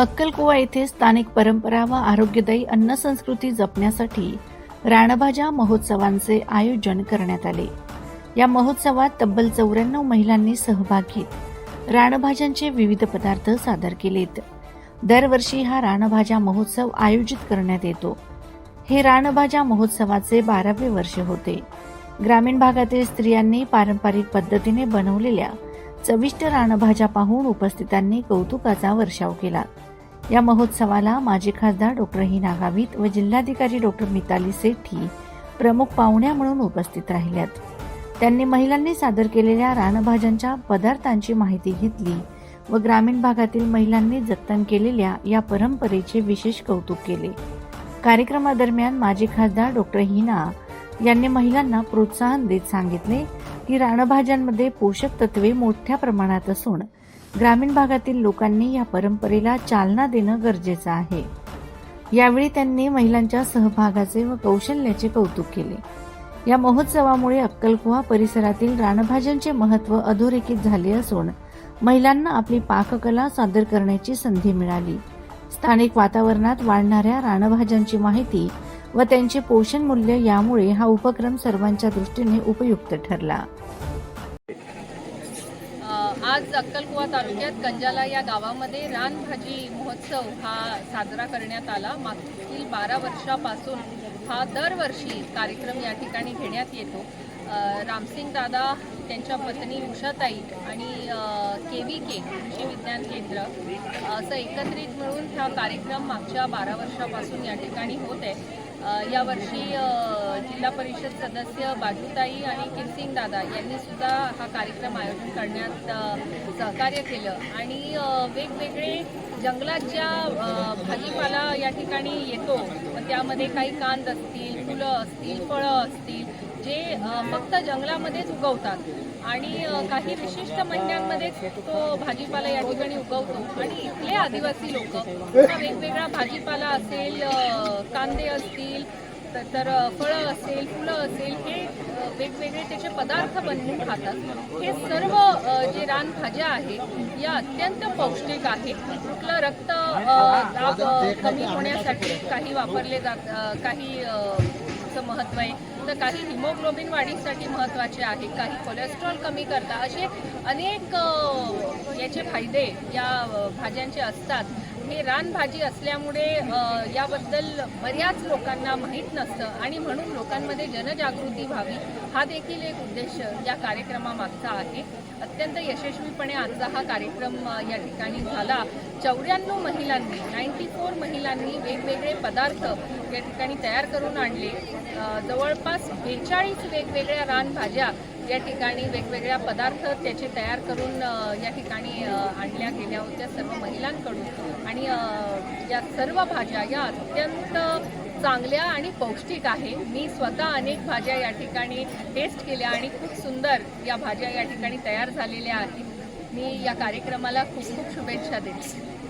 अक्कलकुवा येथे स्थानिक परंपरा व आरोग्यदायी अन्न संस्कृती जपण्यासाठी राणभाज्या महोत्सवांचे आयोजन करण्यात आले. या महोत्सवात तब्बल चौऱ्याण्णव महिलांनी सहभाग घेत राणभाज्यांचे विविध पदार्थ सादर केलेत. दरवर्षी हा राणभाज्या महोत्सव आयोजित करण्यात येतो. हे राणभाजा महोत्सवाचे बारावे वर्ष होते. ग्रामीण भागातील स्त्रियांनी पारंपरिक पद्धतीने बनवलेल्या चविष्ट रानभाज्या पाहून उपस्थितांनी कौतुकाचा वर्षाव केला. या महोत्सवाला माजी खासदार डॉक्टर हिना गावित व जिल्हाधिकारी डॉक्टर मिताली सेठी प्रमुख पाहुण्या म्हणून उपस्थित राहिल्यात. त्यांनी महिलांनी सादर केलेल्या रानभाज्यांच्या पदार्थांची माहिती घेतली व ग्रामीण भागातील महिलांनी जतन केलेल्या या परंपरेचे विशेष कौतुक केले. कार्यक्रमादरम्यान माजी खासदार डॉक्टर हिना यांनी महिलांना प्रोत्साहन देत सांगितले की रानभाज्यांमध्ये पोषक तत्वे मोठ्या प्रमाणात असून ग्रामीण भागातील लोकांनी या परंपरेला चालना देणं गरजेचं आहे. यावेळी त्यांनी महिलांच्या सहभागाचे व कौशल्याचे कौतुक केले. या महोत्सवामुळे अक्कलकुवा परिसरातील रानभाज्यांचे महत्त्व अधोरेखित झाले असून महिलांना आपली पाककला सादर करण्याची संधी मिळाली. स्थानिक वातावरणात वाढणाऱ्या रानभाज्यांची माहिती व त्यांचे पोषण मूल्य यामुळे हा उपक्रम सर्वांच्या दृष्टीने उपयुक्त ठरला. आज अक्कलकुवा तालुक्यात कंजाला या गावामध्ये रानभाजी महोत्सव हा साजरा करण्यात आला. मागील बारा वर्षापासून हा दरवर्षी कार्यक्रम या ठिकाणी घेण्यात येतो. रामसिंग दादा त्यांच्या पत्नी उषाताई आणि के व्ही के कृषी विज्ञान केंद्र असं एकत्रित मिळून हा कार्यक्रम मागच्या बारा वर्षापासून या ठिकाणी होत आहे. यावर्षी जिल्हा परिषद सदस्य बाजूताई आणि किरसिंग दादा यांनी सुद्धा हा कार्यक्रम आयोजन करण्यात सहकार्य केलं. आणि वेगवेगळे जंगलात ज्या भाजीपाला या ठिकाणी येतो. मग त्यामध्ये काही कांद असतील फुलं असतील फळं असतील जे फक्त जंगलामध्येच उगवतात. आणि काही विशिष्ट महिन्यांमध्येच तो भाजीपाला या ठिकाणी उगवतो. आणि इथले आदिवासी लोक वेगवेगळा भाजीपाला असेल कांदे असतील तर फळं असेल फुलं असेल हे वेगवेगळे त्याचे पदार्थ बनवून खातात. हे सर्व जे रान रानभाज्या आहे या अत्यंत पौष्टिक आहे. कुठलं रक्त दाब कमी होण्यासाठी काही वापरले जात काही अ, चं महत्त्व आहे. तर काही हिमोग्लोबिन वाढीसाठी महत्त्वाचे आहे काही कोलेस्ट्रॉल कमी करता. असे अनेक याचे फायदे या भाज्यांचे असतात. हे रानभाजी असल्यामुळे याबद्दल बऱ्याच लोकांना माहीत नसतं. आणि म्हणून लोकांमध्ये जनजागृती व्हावी हा देखील एक उद्देश या कार्यक्रमामागचा आहे. अत्यंत यशस्वीपणे आजचा हा कार्यक्रम या ठिकाणी झाला. चौऱ्याण्णव महिलांनी नाईन्टी फोर महिलांनी वेगवेगळे पदार्थ या ठिकाणी तयार करून आणले. जवळपास बेचाळीस वेगवेगळ्या रानभाज्या या ठिकाणी वेगवेगळ्या पदार्थ त्याचे तयार करून या ठिकाणी आणल्या गेल्या होत्या सर्व महिलांकडून. आणि या सर्व भाज्या या अत्यंत चांगल्या आणि पौष्टिक आहे. मी स्वतः अनेक भाज्या या ठिकाणी टेस्ट केल्या आणि खूप सुंदर या भाज्या या ठिकाणी तयार झालेल्या आहेत. मी या कार्यक्रमाला खूप खूप शुभेच्छा देते.